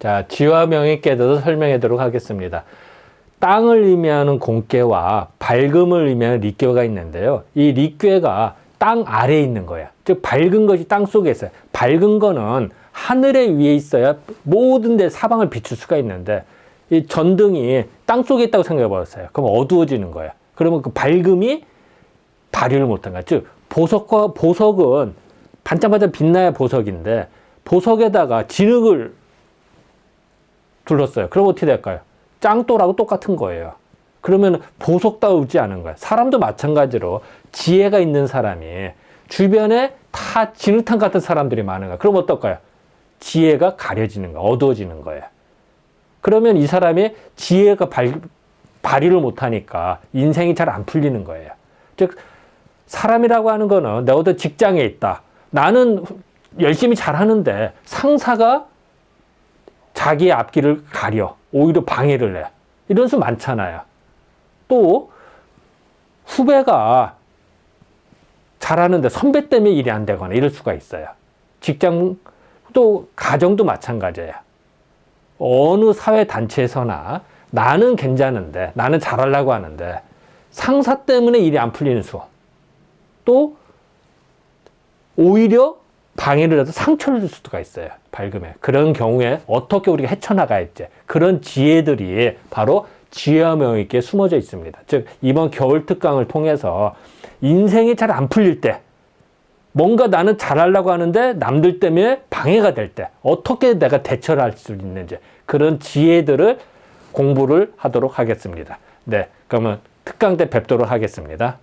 자, 지와 명의께 대해서 설명해 도록 하겠습니다. 땅을 의미하는 공깨와 밝음을 의미하는 리괴가 있는데요. 이 리괴가 땅 아래에 있는 거야. 즉 밝은 것이 땅 속에 있어요. 밝은 거는 하늘에 위에 있어야 모든 데 사방을 비출 수가 있는데 이 전등이 땅 속에 있다고 생각해 보았어요. 그럼 어두워지는 거야. 그러면 그 밝음이 발휘를 못한 거야. 즉 보석과 보석은 반짝반짝 빛나야 보석인데 보석에다가 진흙을 둘렀어요. 그럼 어떻게 될까요? 짱돌하고 똑같은 거예요. 그러면 보석다우지 않은 거예요. 사람도 마찬가지로 지혜가 있는 사람이 주변에 다 진흙탕 같은 사람들이 많은 거예요. 그럼 어떨까요? 지혜가 가려지는 거예요. 어두워지는 거예요. 그러면 이 사람이 지혜가 발, 발휘를 못하니까 인생이 잘 안 풀리는 거예요. 즉, 사람이라고 하는 거는 내 어떤 직장에 있다. 나는 열심히 잘하는데 상사가 자기의 앞길을 가려. 오히려 방해를 해. 이런 수 많잖아요. 또 후배가 잘하는데 선배 때문에 일이 안 되거나 이럴 수가 있어요. 직장 또 가정도 마찬가지예요. 어느 사회 단체에서나 나는 괜찮은데 나는 잘하려고 하는데 상사 때문에 일이 안 풀리는 수. 또 오히려 방해를 해서 상처를 줄 수가 있어요. 밝음에. 그런 경우에 어떻게 우리가 헤쳐나가야지. 그런 지혜들이 바로 지혜와 명있게 숨어져 있습니다. 즉, 이번 겨울 특강을 통해서 인생이 잘 안 풀릴 때, 뭔가 나는 잘하려고 하는데 남들 때문에 방해가 될 때, 어떻게 내가 대처를 할 수 있는지, 그런 지혜들을 공부를 하도록 하겠습니다. 네. 그러면 특강 때 뵙도록 하겠습니다.